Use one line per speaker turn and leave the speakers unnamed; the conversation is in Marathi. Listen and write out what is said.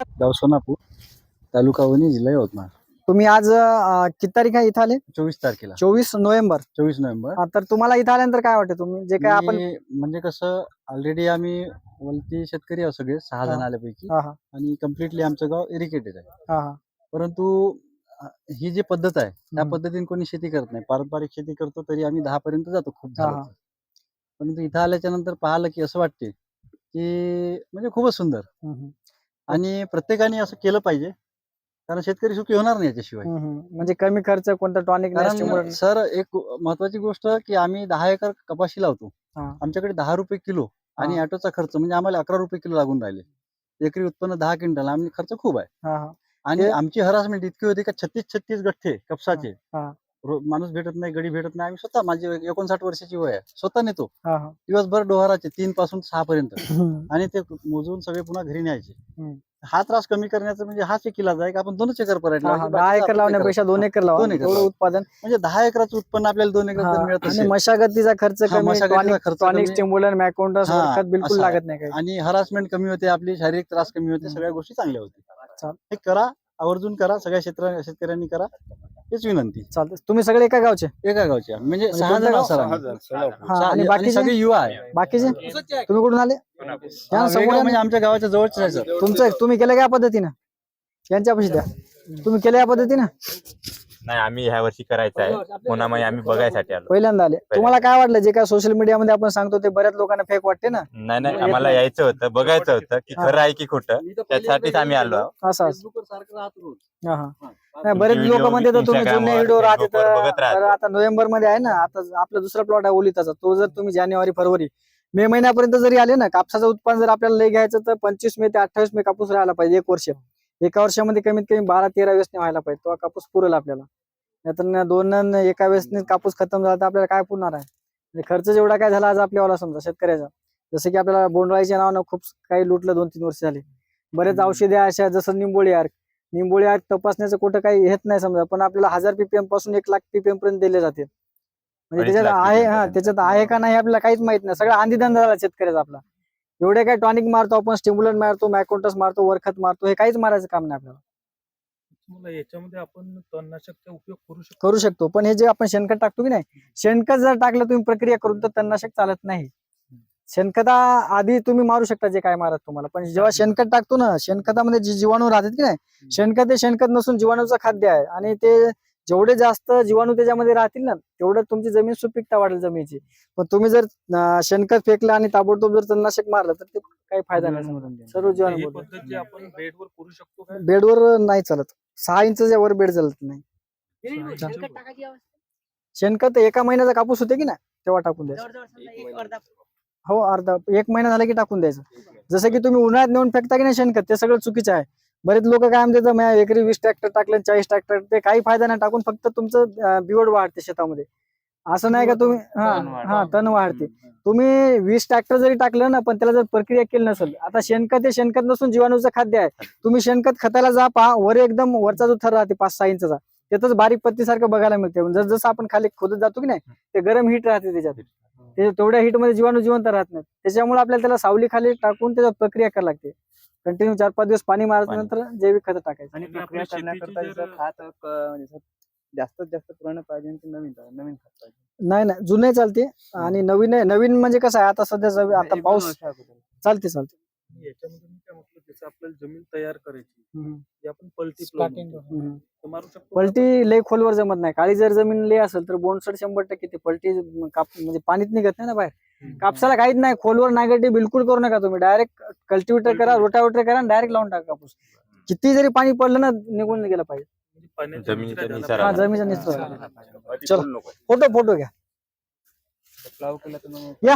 गाव सोनापूर तालुका वणी जिल्हा यवतमाळ.
तुम्ही आज अं, किती तारीख आहे इथं आले?
चोवीस तारखेला.
चोवीस नोव्हेंबर.
चोवीस नोव्हेंबर.
हा, तर तुम्हाला इथं आल्यानंतर काय वाटतं तुम्ही? जे काय आपण
मी- म्हणजे कसं ऑलरेडी आम्ही वलती शेतकरी आहोत सगळे सहा जण. आल्यापैकी.
हा हा.
आणि कम्प्लिटली आमचं गाव इरिगेटेड आहे.
हा हा.
परंतु अ, ही जी पद्धत आहे त्या
हम्म.
पद्धतीने कोणी शेती करत नाही. पारंपरिक शेती करतो तरी आम्ही दहा पर्यंत जातो खूप
हा,
झालं
हा.
तर. परंतु इथं आल्याच्यानंतर पाहिलं की असं वाटते की म्हणजे खूपच सुंदर.
हम्म, हम्म.
आणि प्रत्येकाने असं केलं पाहिजे. कारण शेतकरी सुखी होणार नाही याच्याशिवाय.
म्हणजे कमी खर्च कोणता टॉनिक
सर एक महत्वाची गोष्ट की आम्ही दहा एकर कपाशी लावतो. आमच्याकडे दहा रुपये किलो आणि. ऑटोचा खर्च म्हणजे आम्हाला अकरा रुपये किलो लागून राहिले. एकरी उत्पन्न दहा क्विंटल आम्ही खर्च खूप आहे. आणि आमची हरासमेंट इतकी होती का छत्तीस छत्तीस गठ्ठे कपसाचे. माणूस भेटत नाही गडी भेटत नाही आम्ही स्वतः माझी एकोणसाठ वर्षाची वय आहे स्वतः नेतो
हा हा
दिवसभर डोहाराचे तीन पासून सहा पर्यंत. आणि ते मोजून सगळे पुन्हा घरी न्यायचे
हम्म.
हा त्रास कमी करण्याचा म्हणजे हाच एक इलाज आहे की आपण दोनच एकर पर्यंत
हा, हा. दहा एकर लावण्यापेक्षा दोन एकर लावा
दोन एकर
एवढं
लावा.
उत्पादन
म्हणजे दहा एकराचं उत्पन्न आपल्याला दोन एकर जर मिळत
आणि
असेल
मशागतीचा खर्च
हा,
कमी
मशागतीचा खर्च
टॉनिक
कमी.
स्टिम्युलर मॅकोंडस
हा,
खत बिलकुल
असं आहे.
लागत नाही काही
आणि हरासमेंट कमी होते आपली शारीरिक त्रास कमी होते. सगळ्या गोष्टी चांगल्या होते
चाल.
हे करा आवर्जून करा सगळ्या क्षेत्र शेतकऱ्यांनी करा हेच विनंती.
चालतं तुम्ही सगळे एका गावचे?
एका गावचे आम्ही. म्हणजे
म्हणजे
सहा
कोणतं
जण
गाव?
असणार आम्ही.
हा
सहा-
आणि
आणि
बाकीचे?
सगळे युवा आहे.
बाकीचे? तुम्ही कुठून आले? या ना,
हा,
समोर
वेगळं
या
म्हणजे
ना.
आमच्या गावाच्या जवळच आहे सर.
तुमचं तुम्ही केलं का या पद्धतीनं? यांच्यापाशी द्या. तुम्ही केलं या पद्धतीनं?
नाही आम्ही ह्या वर्षी करायचं आहे. पुन्हा आम्ही बघायसाठी आलो.
पहिल्यांदा आले. तुम्हाला काय वाटलं? जे काय सोशल मीडियामध्ये आपण सांगतो ते बऱ्याच लोकांना फेक वाटते ना?
नाही नाही आम्हाला यायचं होतं बघायचं होतं की खरं आहे की खोटं. त्यासाठीच आम्ही आलो. आहोत.
असं. हा हा
हा.
नाही बरेच लोक म्हणते तर तुम्ही व्हिडिओ राहते तर आता नोव्हेंबरमध्ये आहे ना आता आपला दुसरा प्लॉट आहे ओलिताचा. तो जर तुम्ही जानेवारी फरवरी मे महिन्यापर्यंत जरी आले ना कापसाचं उत्पादन जर आपल्याला लय घ्यायचं तर पंचवीस मे ते अठ्ठावीस मे कापूस राहायला पाहिजे एक वर्ष. एका वर्षामध्ये कमीत कमी बारा तेरा वेळेसने व्हायला पाहिजे तो कापूस पुरेल आपल्याला. नाहीतर दोन एका वेळेसने कापूस खतम झाला तर आपल्याला काय पुरणार आहे? म्हणजे खर्च जेवढा काय झाला आज आपल्याला समजा शेतकऱ्याचा. जसं की आपल्याला बोंडळाईच्या नावानं खूप काही लुटलं दोन तीन वर्ष झाले. बरेच औषधे अशा जसं निंबोळी आर्क निंबोळी आर्क तपासण्याचं कुठं काही येत नाही समजा पण आपल्याला हजार पीपीएमपासून एक लाख पीपीएम पर्यंत दिले जाते. म्हणजे त्याच्यात आहे हा. त्याच्यात आहे का नाही आपल्याला काहीच माहीत नाही. सगळं आंधीधंदा झाला शेतकऱ्याचा आपला. एवढे काय टॉनिक मारतो आपण स्टिम्युलंट मारतो मॅकोटस मारतो वरखत मारतो हे काहीच मारायचं काम नाही आपल्याला.
मला याच्यामध्ये आपण तणनाशकचा उपयोग करू शकतो.
करू शकतो पण हे जे आपण शेणखत टाकतो की नाही शेणखत जर टाकलं तुम्ही प्रक्रिया करून तर तणनाशक चालत नाही. शेणखता आधी तुम्ही मारू शकता जे काय मारत तुम्हाला. पण जेव्हा शेणखत टाकतो ना शेणखतामध्ये जे जीवाणू राहतात की नाही शेणखत हे शेणखत नसून जीवाणूचं खाद्य आहे. आणि ते जेवढे जास्त जीवाणू त्याच्यामध्ये राहतील ना तेवढं तुमची जमीन सुपीकता वाढेल जमिनीची. पण तुम्ही जर शेणखत फेकलं आणि ताबडतोब जर तणनाशक मारलं तर ते काही फायदा नाही. सर्व जीवाणू
बेडवर करू शकतो का?
बेडवर नाही चालत. सहा इंचच्या वर बेड चालत नाही. शेणखत एका महिन्याचा कापूस होते की नाही तेव्हा टाकून द्यायचं. हो अर्धा एक महिना झाला की टाकून द्यायचं. जसं की तुम्ही उन्हाळ्यात नेऊन फेकता की नाही शेणखत ते सगळं चुकीचं आहे. बरेच लोक काय म्हणतात "म्या एकरी वीस ट्रॅक्टर टाकले चाळीस ट्रॅक्टर ते काही फायदा नाही टाकून फक्त तुमचं बिवड वाढते शेतामध्ये. असं नाही का तुम्ही? हा. हा तण वाढते. तुम्ही वीस ट्रॅक्टर जरी टाकलं ना पण त्याला जर प्रक्रिया केली नसेल आता शेणखत हे शेणखत नसून जीवाणूचं खाद्य आहे. तुम्ही शेणखत खताला जा पहा वर एकदम वरचा जो थर राहते पाच सहा इंचचा त्यातच बारीक पत्तीसारखं बघायला मिळते. जस जसं आपण खाली खोदत जातो की नाही ते गरम हिट राहते त्याच्यात. ते तेवढ्या हिटमध्ये जीवाणू जिवंत राहत नाही त्याच्यामुळे आपल्याला त्याला सावली खाली टाकून त्याच्यावर प्रक्रिया करायला लागते. कंटिन्यू चार पाच दिवस पाणी मारल्यानंतर जैविक खत टाकायचं.
आणि प्रक्रिया करण्याकरता खात म्हणजे जास्तीत जास्त पुराणं पाहिजे नवीन नवीन खत पाहिजे.
नाही नाही जुने चालते. आणि नवीन आहे नवीन म्हणजे कसं आहे आता सध्या आता पाऊस. चालते चालते.
याच्यामध्ये मी काय म्हटलं जसं आपल्याला जमीन तयार करायची आपण पलटी मारू शकतो?
पलटी लय खोलवर जमत नाही. काळी जर जमीन लय असेल तर बोनसड शंभर टक्के ते पलटी काप म्हणजे पाणीच निघत नाही ना बाहेर. कापसाला काहीच नाही. खोलवर नागेटिव्ह बिलकुल करू नका तुम्ही. डायरेक्ट कल्टिवेटर करा रोटावेटर करा डायरेक्ट लावून टाका कापूस. किती जरी पाणी पडलं ना निघून गेलं पाहिजे.
म्हणजे
जमिनीचा
हा
नको.
फोटो फोटो घ्या. या.